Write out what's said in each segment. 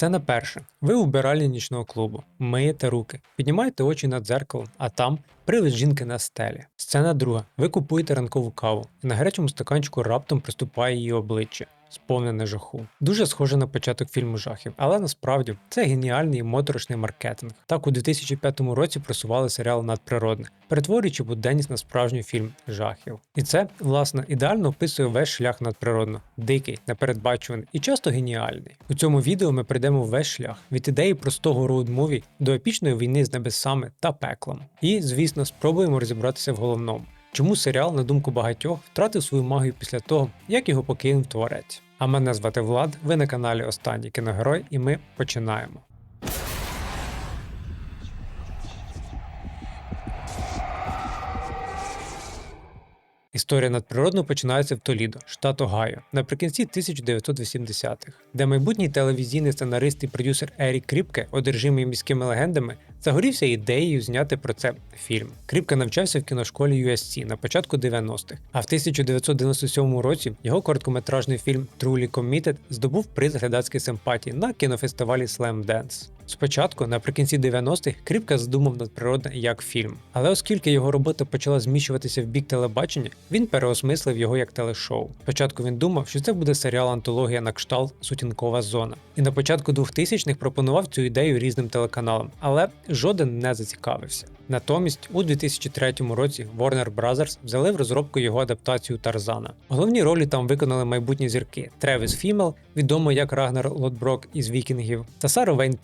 Сцена перша. Ви у вбиральні нічного клубу, миєте руки, піднімаєте очі над дзеркалом, а там привид жінки на стелі. Сцена друга. Ви купуєте ранкову каву, і на гарячому стаканчику раптом приступає її обличчя. Сповнене жаху. Дуже схоже на початок фільму жахів, але насправді це геніальний моторошний маркетинг. Так у 2005 році просували серіал надприродне, перетворюючи буденність на справжній фільм жахів. І це, власне, ідеально описує весь шлях надприродно, дикий, непередбачуваний і часто геніальний. У цьому відео ми прийдемо весь шлях від ідеї простого роуд-муві до епічної війни з небесами та пеклом. І, звісно, спробуємо розібратися в головному. Чому серіал, на думку багатьох, втратив свою магію після того, як його покинув творець? А мене звати Влад, ви на каналі Останній кіногерой, і ми починаємо. Історія надприродно починається в Толідо, штат Огайо, наприкінці 1980-х, де майбутній телевізійний сценарист і продюсер Ерік Кріпке, одержимий міськими легендами, загорівся ідеєю зняти про це фільм. Кріпка навчався в кіношколі USC на початку 90-х, а в 1997 році його короткометражний фільм Truly Committed здобув приз глядацької симпатії на кінофестивалі Slam Dance. Спочатку, наприкінці 90-х, Кріпка задумав надприродне як фільм. Але оскільки його робота почала зміщуватися в бік телебачення, він переосмислив його як телешоу. Спочатку він думав, що це буде серіал антологія на кшталт Сутінкова зона. І на початку 2000-х пропонував цю ідею різним телеканалам, але жоден не зацікавився. Натомість, у 2003 році Warner Bros. взяли в розробку його адаптацію Тарзана. Головні ролі там виконали майбутні зірки Тревіс Фімел, відомо як Рагнар Лотброк із Вікінгів, та Сара Вейн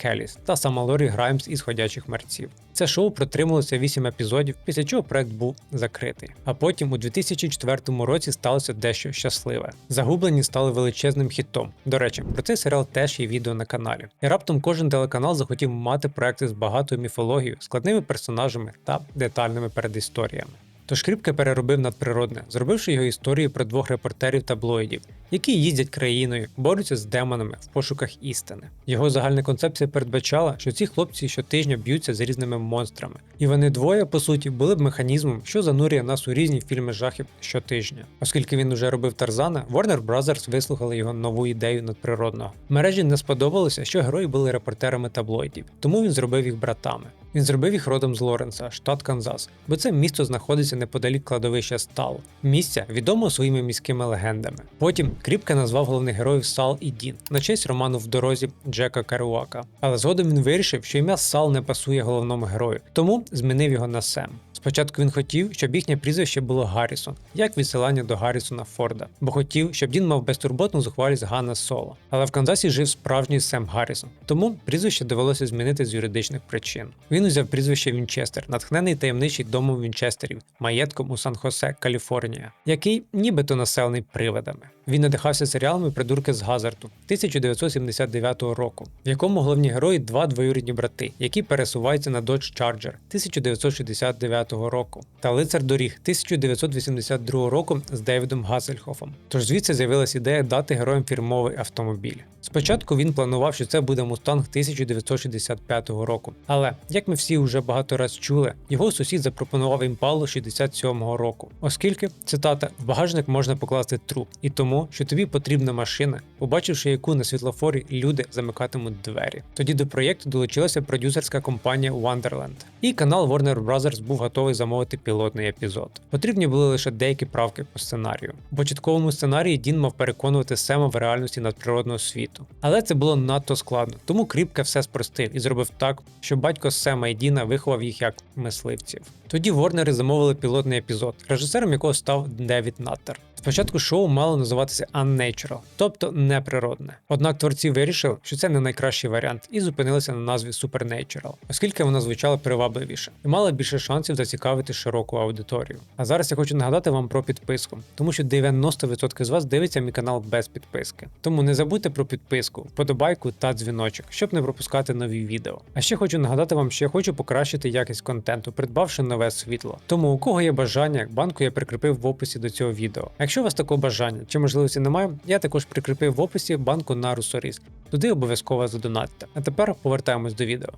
Та сама Лорі Граймс із ходячих мерців. Це шоу протрималося 8 епізодів, після чого проект був закритий. А потім у 2004 році сталося дещо щасливе. Загублені стали величезним хітом. До речі, про цей серіал теж є відео на каналі. І раптом кожен телеканал захотів мати проекти з багатою міфологією, складними персонажами та детальними передісторіями. Тож Кріпке переробив надприродне, зробивши його історію про двох репортерів таблоїдів, які їздять країною, борються з демонами в пошуках істини. Його загальна концепція передбачала, що ці хлопці щотижня б'ються з різними монстрами, і вони двоє, по суті, були б механізмом, що занурює нас у різні фільми жахів щотижня. Оскільки він уже робив Тарзана, Warner Bros. вислухали його нову ідею надприродного. Мережі не сподобалося, що герої були репортерами таблоїдів, тому він зробив їх братами. Він зробив їх родом з Лоренса, штат Канзас, бо це місто знаходиться неподалік кладовища Стал, місця відомо своїми міськими легендами. Потім Кріпка назвав головних героїв Сал і Дін на честь роману в дорозі Джека Каруака. Але згодом він вирішив, що ім'я Сал не пасує головному герою, тому змінив його на Сем. Спочатку він хотів, щоб їхнє прізвище було Гаррісон, як відсилання до Гаррісона Форда, бо хотів, щоб Дін мав безтурботну зухвалість Ганна Соло. Але в Канзасі жив справжній Сем Гаррісон, тому прізвище довелося змінити з юридичних причин. Він узяв прізвище Вінчестер, натхнений таємничий домом Вінчестерів, маєтком у Сан-Хосе, Каліфорнія, який нібито населений привидами. Він надихався серіалами Придурки з Газарту 1979 року, в якому головні герої два двоюрідні брати, які пересуваються на Dodge Charger 1969 року, та Лицар доріг 1982 року з Девідом Гасельхофом. Тож звідси з'явилась ідея дати героям фірмовий автомобіль. Спочатку він планував, що це буде Мустанг 1965 року, але як ми всі вже багато раз чули, його сусід запропонував імпалу 67-го року, оскільки цитата в багажник можна покласти труп, і тому, що тобі потрібна машина, побачивши яку на світлофорі люди замикатимуть двері. Тоді до проєкту долучилася продюсерська компанія Wonderland, і канал Warner Bros. був готовий замовити пілотний епізод. Потрібні були лише деякі правки по сценарію. У початковому сценарії Дін мав переконувати Сема в реальності надприродного світу. Але це було надто складно, тому Кріпка все спростив і зробив так, що батько Сема і Діна виховав їх як мисливців. Тоді Ворнери замовили пілотний епізод, режисером якого став Девід Наттер. Спочатку шоу мало називатися Unnatural, тобто неприродне. Однак творці вирішили, що це не найкращий варіант, і зупинилися на назві Supernatural, оскільки вона звучала привабливіше і мала більше шансів зацікавити широку аудиторію. А зараз я хочу нагадати вам про підписку, тому що 90% з вас дивиться мій канал без підписки. Тому не забудьте про підписку, вподобайку та дзвіночок, щоб не пропускати нові відео. А ще хочу нагадати вам, що я хочу покращити якість контенту, придбавши нове світло. Тому у кого є бажання, банку я прикріпив в описі до цього відео. Якщо у вас такого бажання чи можливості немає, я також прикріпив в описі банку на Русоріс. Туди обов'язково задонатьте. А тепер повертаємось до відео.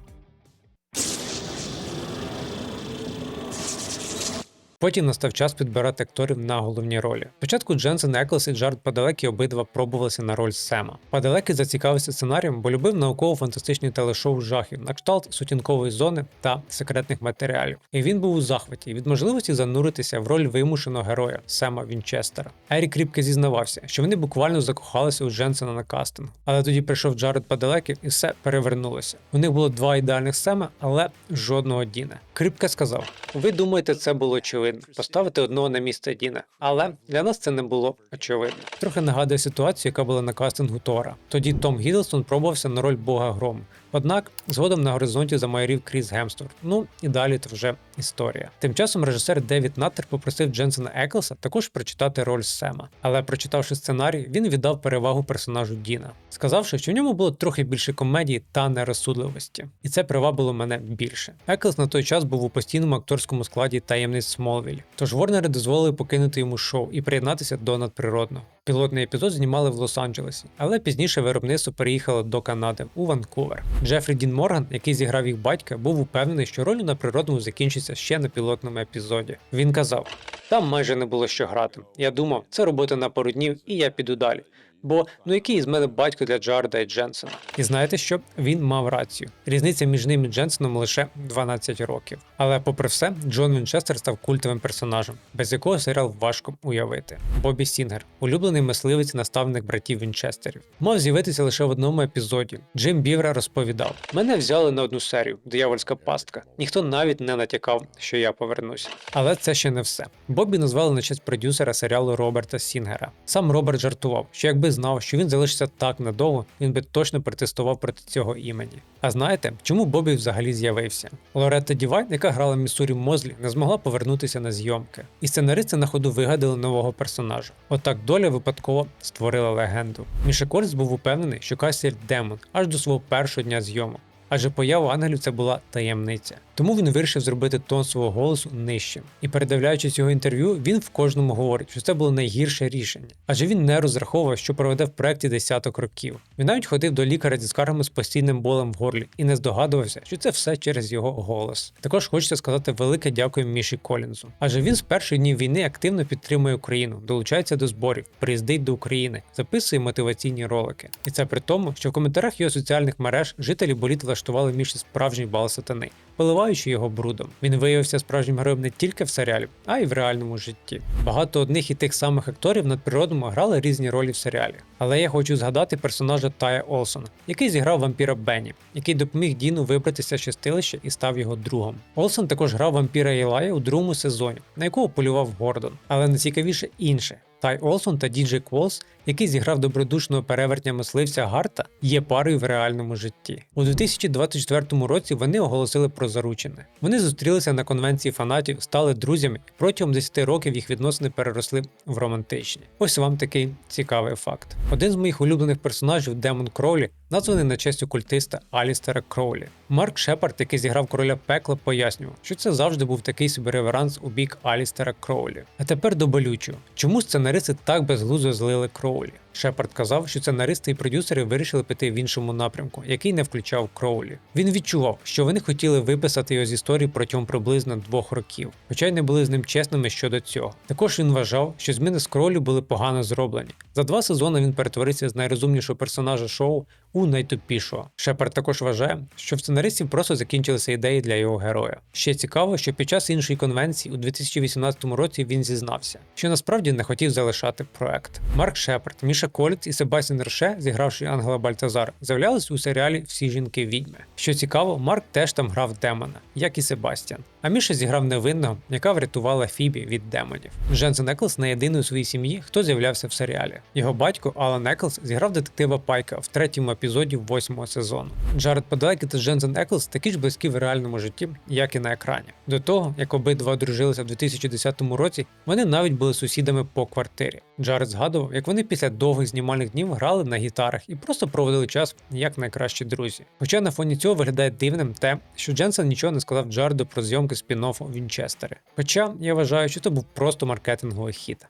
Потім настав час підбирати акторів на головні ролі. Спочатку Дженсен Еклс і Джаред Падалекі обидва пробувалися на роль Сема. Падалекі зацікавився сценарієм, бо любив науково-фантастичні телешоу жахів на кшталт сутінкової зони та секретних матеріалів. І він був у захваті від можливості зануритися в роль вимушеного героя Сема Вінчестера. Ерік Кріпке зізнавався, що вони буквально закохалися у Дженсена на кастинг. Але тоді прийшов Джаред Падалекі і все перевернулося. У них було два ідеальних Сема, але жодного Діна. Кріпке сказав: Ви думаєте, це було очевидно поставити одного на місце Діна. Але для нас це не було очевидно. Трохи нагадує ситуацію, яка була на кастингу Тора. Тоді Том Гідлстон пробувався на роль Бога Грому. Однак згодом на горизонті замайорів Кріс Гемстворт. Ну і далі то вже історія. Тим часом режисер Девід Наттер попросив Дженсена Еклса також прочитати роль Сема. Але прочитавши сценарій, він віддав перевагу персонажу Діна, сказавши, що в ньому було трохи більше комедії та нерозсудливості. І це привабило мене більше. Еклс на той час був у постійному акторському складі таємниць Смолвіль. Тож Ворнери дозволили покинути йому шоу і приєднатися до надприродного. Пілотний епізод знімали в Лос-Анджелесі, але пізніше виробництво переїхало до Канади у Ванкувер. Джефрі Дін Морган, який зіграв їх батька, був упевнений, що роль на природному закінчиться ще на пілотному епізоді. Він казав: там майже не було що грати. Я думав, це робота на пару днів, і я піду далі. Бо ну який із мене батько для Джарда і Дженсена? І знаєте що? Він мав рацію. Різниця між ним і Дженсеном лише 12 років. Але попри все, Джон Вінчестер став культовим персонажем, без якого серіал важко уявити. Бобі Сінгер, улюблений мисливець, наставник братів Вінчестерів, мав з'явитися лише в одному епізоді. Джим Бівра розповідав: мене взяли на одну серію диявольська пастка. Ніхто навіть не натякав, що я повернуся. Але це ще не все. Бобі назвали на честь продюсера серіалу Роберта Сінгера. Сам Роберт жартував, що якби знав, що він залишиться так надовго, він би точно протестував проти цього імені. А знаєте, чому Бобі взагалі з'явився? Лоретта Дівайн, яка грала Міссурі Мозлі, не змогла повернутися на зйомки. І сценаристи на ходу вигадали нового персонажа. Отак доля випадково створила легенду. Міша Кольц був упевнений, що Касіль демон аж до свого першого дня зйомок. Адже поява ангелів це була таємниця. Тому він вирішив зробити тон свого голосу нижчим. І передивляючись його інтерв'ю, він в кожному говорить, що це було найгірше рішення. Адже він не розраховував, що проведе в проєкті десяток років. Він навіть ходив до лікаря зі скаргами з постійним болем в горлі і не здогадувався, що це все через його голос. Також хочеться сказати велике дякую Міші Колінзу. Адже він з перших днів війни активно підтримує Україну, долучається до зборів, приїздить до України, записує мотиваційні ролики. І це при тому, що в коментарях його соціальних мереж жителі боліт влаштували Міші справжній бал сатани поливаючи його брудом. Він виявився справжнім героєм не тільки в серіалі, а й в реальному житті. Багато одних і тих самих акторів надприродному грали різні ролі в серіалі. Але я хочу згадати персонажа Тая Олсона, який зіграв вампіра Бенні, який допоміг Діну вибратися з чистилища і став його другом. Олсон також грав вампіра Ілая у другому сезоні, на якого полював Гордон. Але найцікавіше інше. Тай Олсон та Діджей Кволс, який зіграв добродушного перевертня мисливця Гарта, є парою в реальному житті. У 2024 році вони оголосили про заручене. Вони зустрілися на конвенції фанатів, стали друзями, і протягом 10 років їх відносини переросли в романтичні. Ось вам такий цікавий факт. Один з моїх улюблених персонажів, Демон Кроулі, названий на честь окультиста Алістера Кроулі. Марк Шепард, який зіграв короля пекла, пояснював, що це завжди був такий собі реверанс у бік Алістера Кроулі. А тепер до болючого. Чому сценаристи так безглуздо злили Кроулі? полі. Шепард казав, що сценаристи і продюсери вирішили піти в іншому напрямку, який не включав Кроулі. Він відчував, що вони хотіли виписати його з історії протягом приблизно двох років, хоча й не були з ним чесними щодо цього. Також він вважав, що зміни з Кроулі були погано зроблені. За два сезони він перетворився з найрозумнішого персонажа шоу у найтупішого. Шепард також вважає, що в сценаристів просто закінчилися ідеї для його героя. Ще цікаво, що під час іншої конвенції у 2018 році він зізнався, що насправді не хотів залишати проект. Марк Шепард, Міша Коліт і Себастьян Роше, зігравши Ангела Бальтазар, з'являлись у серіалі Всі жінки відьми. Що цікаво, Марк теж там грав демона, як і Себастьян. А Міша зіграв невинного, яка врятувала Фібі від демонів. Дженсен Еклс не єдиний у своїй сім'ї, хто з'являвся в серіалі. Його батько Алан Еклс зіграв детектива Пайка в третьому епізоді восьмого сезону. Джаред Падайки та Дженсен Еклс такі ж близькі в реальному житті, як і на екрані. До того, як обидва одружилися в 2010 році, вони навіть були сусідами по квартирі. Джаред згадував, як вони після довгих знімальних днів грали на гітарах і просто проводили час як найкращі друзі. Хоча на фоні цього виглядає дивним те, що Дженсен нічого не сказав Джарду про зйомки спін-оффу Вінчестери. Хоча я вважаю, що це був просто маркетинговий хід.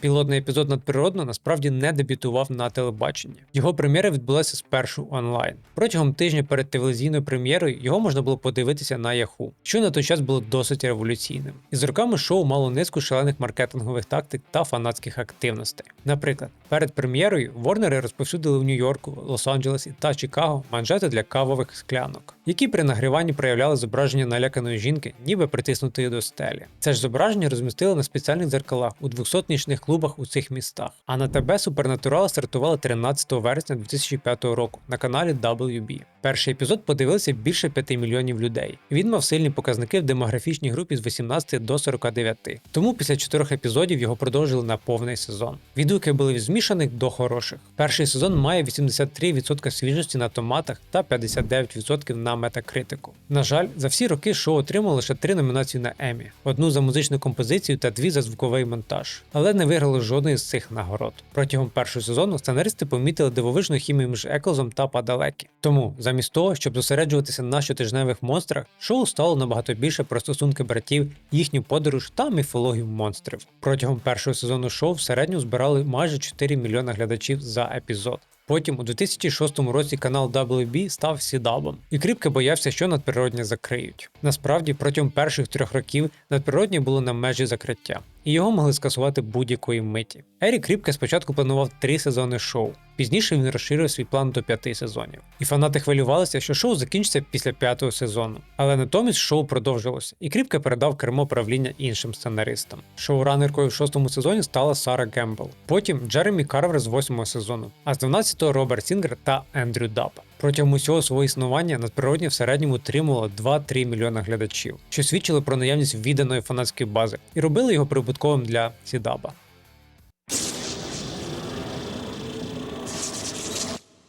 Пілотний епізод надприродно насправді не дебютував на телебаченні. Його прем'єра відбулася спершу онлайн. Протягом тижня перед телевізійною прем'єрою його можна було подивитися на Yahoo, що на той час було досить революційним. І з роками шоу мало низку шалених маркетингових тактик та фанатських активностей. Наприклад, перед прем'єрою Ворнери розповсюдили в Нью-Йорку, Лос-Анджелесі та Чикаго манжети для кавових склянок, які при нагріванні проявляли зображення наляканої жінки, ніби притиснутої до стелі. Це ж зображення розмістили на спеціальних дзеркалах у 200 нічних клубах у цих містах. А на ТБ Супернатурал стартували 13 вересня 2005 року на каналі WB. Перший епізод подивилися більше 5 мільйонів людей. Він мав сильні показники в демографічній групі з 18 до 49. Тому після чотирьох епізодів його продовжили на повний сезон. Відгуки були від змішаних до хороших. Перший сезон має 83% свіжості на томатах та 59% на метакритику. На жаль, за всі роки шоу отримало лише три номінації на Емі: одну за музичну композицію та дві за звуковий монтаж, але не виграли жодної з цих нагород. Протягом першого сезону сценаристи помітили дивовижну хімію між Еклзом та Падалекі. Тому, замість того, щоб зосереджуватися на щотижневих монстрах, шоу стало набагато більше про стосунки братів, їхню подорож та міфологію монстрів. Протягом першого сезону шоу в середньому збирали майже 4 мільйони глядачів за епізод. Потім у 2006 році канал WB став сідабом, і Кріпке боявся, що надприродні закриють. Насправді, протягом перших трьох років надприродні було на межі закриття, і його могли скасувати будь-якої миті. Ерік Кріпке спочатку планував три сезони шоу. Пізніше він розширив свій план до п'яти сезонів. І фанати хвилювалися, що шоу закінчиться після п'ятого сезону. Але натомість шоу продовжилося, і Кріпке передав кермо правління іншим сценаристам. Шоуранеркою в шостому сезоні стала Сара Гембл. Потім Джеремі Карвер з восьмого сезону, а з 12-го Роберт Сінгер та Ендрю Дапа. Протягом усього свого існування надприродні в середньому отримувало 2-3 мільйона глядачів, що свідчили про наявність відданої фанатської бази, і робили його прибутковим для Сідаба.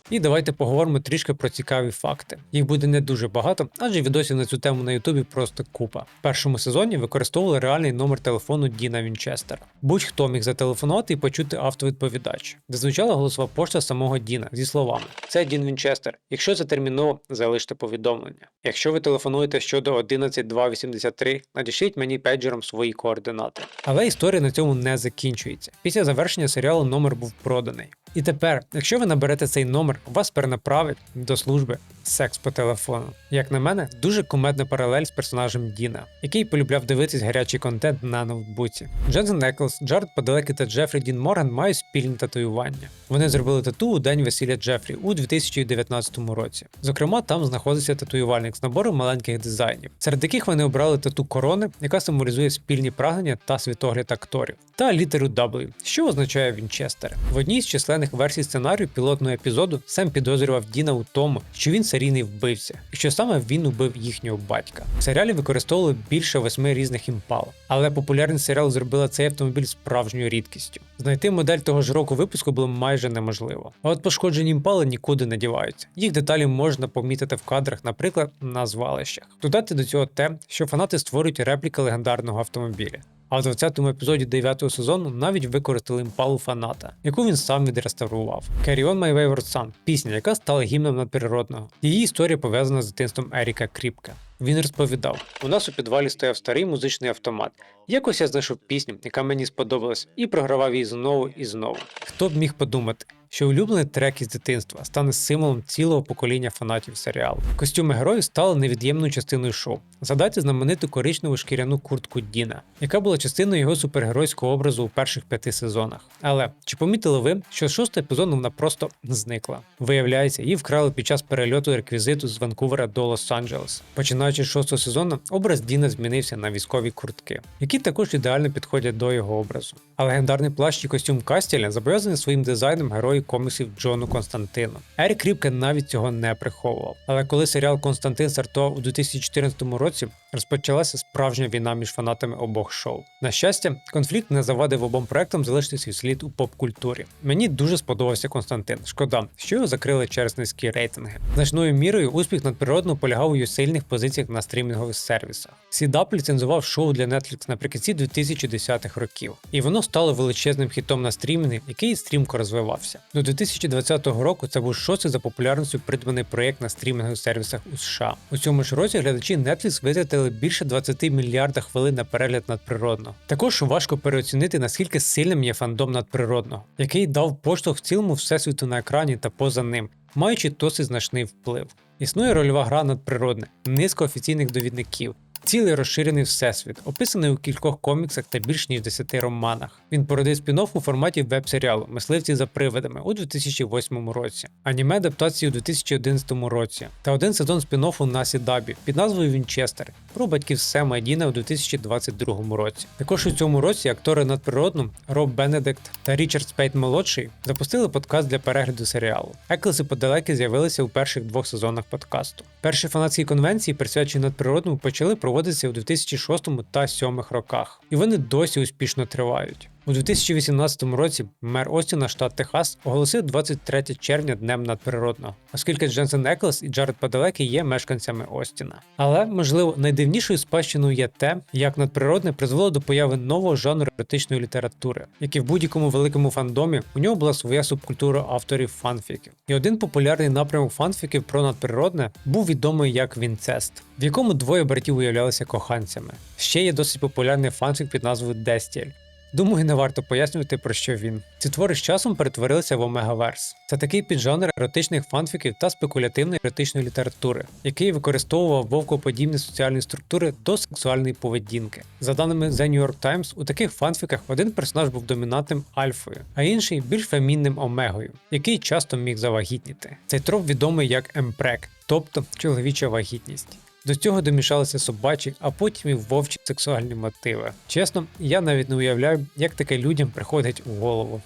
І давайте поговоримо трішки про цікаві факти. Їх буде не дуже багато, адже відосів на цю тему на Ютубі просто купа. В першому сезоні використовували реальний номер телефону Діна Вінчестера. Будь-хто міг зателефонувати і почути автовідповідач, де звучала голосова пошта самого Діна зі словами: Це Дін Вінчестер. Якщо це терміново, залиште повідомлення. Якщо ви телефонуєте щодо 11283, надішліть мені пейджером свої координати. Але історія на цьому не закінчується. Після завершення серіалу номер був проданий. І тепер, якщо ви наберете цей номер, вас перенаправить до служби секс по телефону. Як на мене, дуже кумедна паралель з персонажем Діна, який полюбляв дивитись гарячий контент на ноутбуці. Дженсен Еклс, Джаред Падалеки та Джефрі Дін Морган мають спільні татуювання. Вони зробили тату у день весілля Джефрі у 2019 році. Зокрема, там знаходиться татуювальник з набором маленьких дизайнів, серед яких вони обрали тату корони, яка символізує спільні прагнення та світогляд акторів, та літеру W, що означає Вінчестер. В одній з численних версій сценарію пілотного епізоду Сем підозрював Діна у тому, що він серійний вбивця, і що саме він убив їхнього батька. В серіалі використовували більше восьми різних імпал, але популярність серіалу зробила цей автомобіль справжньою рідкістю. Знайти модель того ж року випуску було майже неможливо. А от пошкоджені імпали нікуди не діваються. Їх деталі можна помітити в кадрах, наприклад, на звалищах. Додати до цього те, що фанати створюють репліки легендарного автомобіля. А в 20-му епізоді 9-го сезону навіть використали імпалу фаната, яку він сам відреставрував. Carry On My Wayward Son – пісня, яка стала гімном надприродного. Її історія пов'язана з дитинством Еріка Кріпка. Він розповідав: у нас у підвалі стояв старий музичний автомат. Якось я знайшов пісню, яка мені сподобалась, і програвав її знову і знову. Хто б міг подумати, що улюблений трек із дитинства стане символом цілого покоління фанатів серіалу. Костюми героїв стали невід'ємною частиною шоу. Згадайте знамениту коричневу шкіряну куртку Діна, яка була частиною його супергеройського образу у перших п'яти сезонах. Але чи помітили ви, що з шостого епізоду вона просто зникла? Виявляється, її вкрали під час перельоту реквізиту з Ванкувера до Лос-Анджелес. Починаючи з шостого сезону, образ Діна змінився на військові куртки, які також ідеально підходять до його образу. А легендарний плащ і костюм Кастіля зобов'язаний своїм дизайном герої коміксів Джону Константину. Ерік Ріпке навіть цього не приховував. Але коли серіал Константин стартував у 2014 році, розпочалася справжня війна між фанатами обох шоу. На щастя, конфлікт не завадив обом проектам залишити свій слід у поп-культурі. Мені дуже сподобався Константин. Шкода, що його закрили через низькі рейтинги. Значною мірою успіх надприродно полягав у її сильних позиціях на стрімінгових сервісах. Сідап ліцензував шоу для Netflix наприкінці 2010-х років, і воно стало величезним хітом на стрімінги, який стрімко розвивався. До 2020 року це був шостий за популярністю придбаний проєкт на стрімінгових сервісах у США. У цьому ж році глядачі Netflix витратили більше 20 мільярда хвилин на перегляд надприродного. Також важко переоцінити, наскільки сильним є фандом надприродного, який дав поштовх цілому всесвіту на екрані та поза ним, маючи досить значний вплив. Існує рольова гра надприродне, низка офіційних довідників, Цілий розширений всесвіт, описаний у кількох коміксах та більш ніж 10 романах. Він породив спін-офф у форматі веб-серіалу Мисливці за привидами у 2008 році, аніме адаптації у 2011 році та один сезон спін-оффу на Сідабі під назвою Вінчестер про батьків Сема і Діна у 2022 році. Також у цьому році актори надприродну Роб Бенедикт та Річард Спейт молодший запустили подкаст для перегляду серіалу. Еклес і подалеки з'явилися у перших двох сезонах подкасту. Перші фанатські конвенції, присвячені надприродному, почали проводитися у 2006 та 2007 роках, і вони досі успішно тривають. У 2018 році мер Остіна, штат Техас, оголосив 23 червня днем надприродного, оскільки Дженсен Еклес і Джаред Падалеки є мешканцями Остіна. Але, можливо, найдивнішою спадщиною є те, як надприродне призвело до появи нового жанру еротичної літератури, як і в будь-якому великому фандомі у нього була своя субкультура авторів фанфіків. І один популярний напрямок фанфіків про надприродне був відомий як Вінцест, в якому двоє братів уявлялися коханцями. Ще є досить популярний фанфік під назвою Дестіль. Думаю, не варто пояснювати, про що він. Ці твори з часом перетворилися в Омегаверс. Це такий піджанр еротичних фанфіків та спекулятивної еротичної літератури, який використовував вовкоподібні соціальні структури до сексуальної поведінки. За даними The New York Times, у таких фанфіках один персонаж був домінантним альфою, а інший більш фемінним омегою, який часто міг завагітніти. Цей троп відомий як емпрек, тобто чоловіча вагітність. До цього домішалися собачі, а потім і вовчі сексуальні мотиви. Чесно, я навіть не уявляю, як таке людям приходить у голову.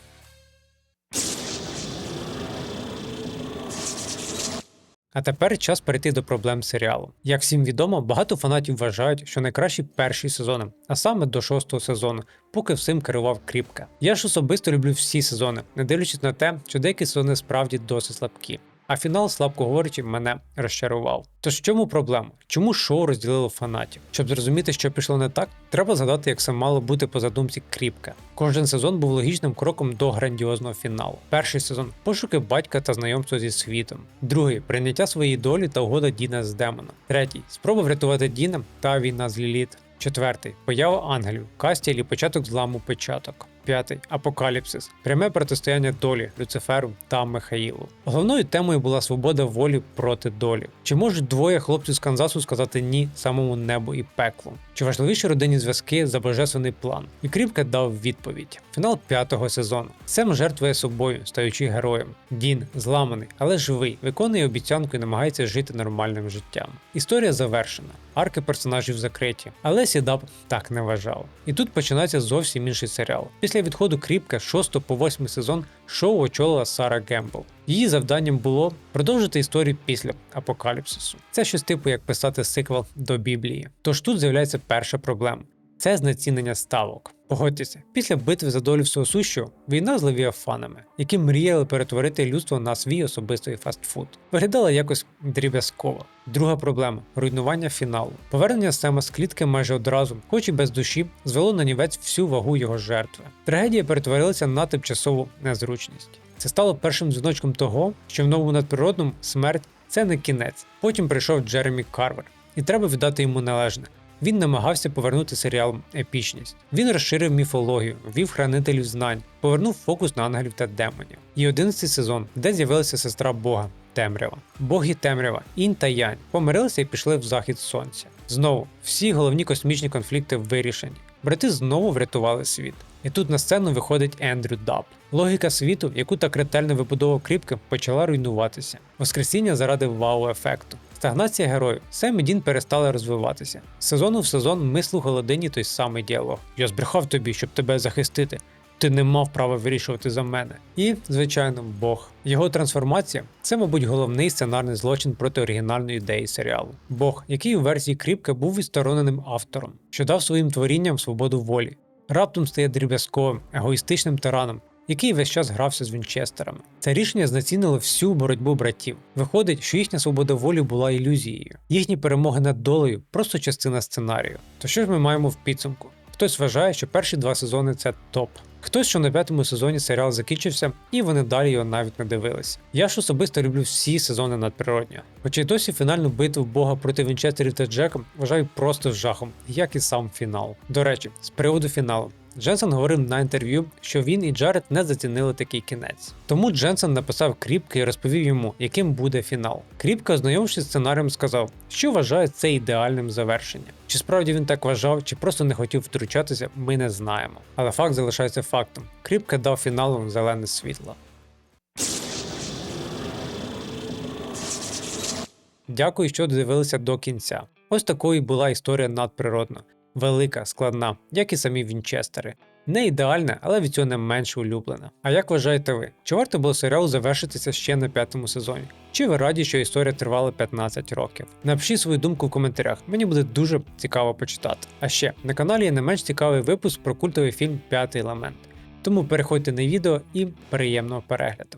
А тепер час перейти до проблем серіалу. Як всім відомо, багато фанатів вважають, що найкращі перші сезони, а саме до шостого сезону, поки всім керував Кріпка. Я ж особисто люблю всі сезони, не дивлячись на те, що деякі сезони справді досить слабкі. А фінал, слабко говорячи, мене розчарував. Тож чому проблема? Чому шоу розділило фанатів? Щоб зрозуміти, що пішло не так, треба згадати, як це мало бути по задумці кріпка. Кожен сезон був логічним кроком до грандіозного фіналу. Перший сезон пошуки батька та знайомство зі світом. Другий прийняття своєї долі та угода Діна з демоном. Третій спроба врятувати Діна та війна з Ліліт. Четвертий поява ангелів, кастіль і початок зламу печаток. П'ятий апокаліпсис, пряме протистояння долі, Люциферу та Михаїлу. Головною темою була свобода волі проти долі. Чи можуть двоє хлопців з Канзасу сказати ні самому небу і пеклу? Чи важливіші родинні зв'язки за божественний план? І Кріпка дав відповідь: фінал п'ятого сезону. Сем жертвує собою, стаючи героєм. Дін зламаний, але живий, виконує обіцянку і намагається жити нормальним життям. Історія завершена, арки персонажів закриті, але Сідап так не вважав. І тут починається зовсім інший серіал. Після відходу Кріпка 6 по 8 сезон шоу очолила Сара Гембл. Її завданням було продовжити історію після апокаліпсису. Це щось типу як писати сиквел до Біблії. Тож тут з'являється перша проблема. Це знецінення ставок. Погодьтеся, після битви за долю всього сущого війна з левіафанами, які мріяли перетворити людство на свій особистий фастфуд, виглядала якось дріб'язково. Друга проблема руйнування фіналу. Повернення Сема з клітки майже одразу, хоч і без душі, звело на нівець всю вагу його жертви. Трагедія перетворилася на тимчасову незручність. Це стало першим дзвіночком того, що в новому надприродному смерть це не кінець. Потім прийшов Джеремі Карвер, і треба віддати йому належне. Він намагався повернути серіал епічність. Він розширив міфологію, ввів хранителів знань, повернув фокус на ангелів та демонів. І одинадцятий сезон, де з'явилася сестра Бога темрява. Боги темрява, інь та янь помирилися і пішли в захід сонця. Знову всі головні космічні конфлікти вирішені. Брати знову врятували світ. І тут на сцену виходить Ендрю Даб. Логіка світу, яку так ретельно вибудовував кріпка, почала руйнуватися. Воскресіння заради вау-ефекту. Стагнація героїв. Сем і Дін перестали розвиватися. З сезону в сезон ми слухали Дині той самий діалог. Я збрехав тобі, щоб тебе захистити. Ти не мав права вирішувати за мене. І, звичайно, Бог. Його трансформація це, мабуть, головний сценарний злочин проти оригінальної ідеї серіалу. Бог, який у версії Кріпка був відстороненим автором, що дав своїм творінням свободу волі. Раптом стає дріб'язковим, егоїстичним тираном, який весь час грався з Вінчестерами. Це рішення знецінило всю боротьбу братів. Виходить, що їхня свобода волі була ілюзією, їхні перемоги над долею просто частина сценарію. То що ж ми маємо в підсумку? Хтось вважає, що перші два сезони це топ. Хтось, що на п'ятому сезоні серіал закінчився, і вони далі його навіть не дивилися. Я ж особисто люблю всі сезони надприроднього. Хоча й досі фінальну битву Бога проти Вінчестерів та Джека вважаю просто жахом, як і сам фінал. До речі, з приводу фіналу. Дженсен говорив на інтерв'ю, що він і Джаред не зацінили такий кінець. Тому Дженсен написав Кріпки і розповів йому, яким буде фінал. Кріпка, ознайомившись сценарієм, сказав, що вважає це ідеальним завершенням. Чи справді він так вважав, чи просто не хотів втручатися, ми не знаємо. Але факт залишається фактом. Кріпка дав фіналу зелене світло. Дякую, що додивилися до кінця. Ось такою була історія надприродна. Велика, складна, як і самі Вінчестери. Не ідеальна, але від цього не менш улюблена. А як вважаєте ви? Чи варто було серіалу завершитися ще на п'ятому сезоні? Чи ви раді, що історія тривала 15 років? Напишіть свою думку в коментарях, мені буде дуже цікаво почитати. А ще на каналі є не менш цікавий випуск про культовий фільм П'ятий елемент. Тому переходьте на відео і приємного перегляду.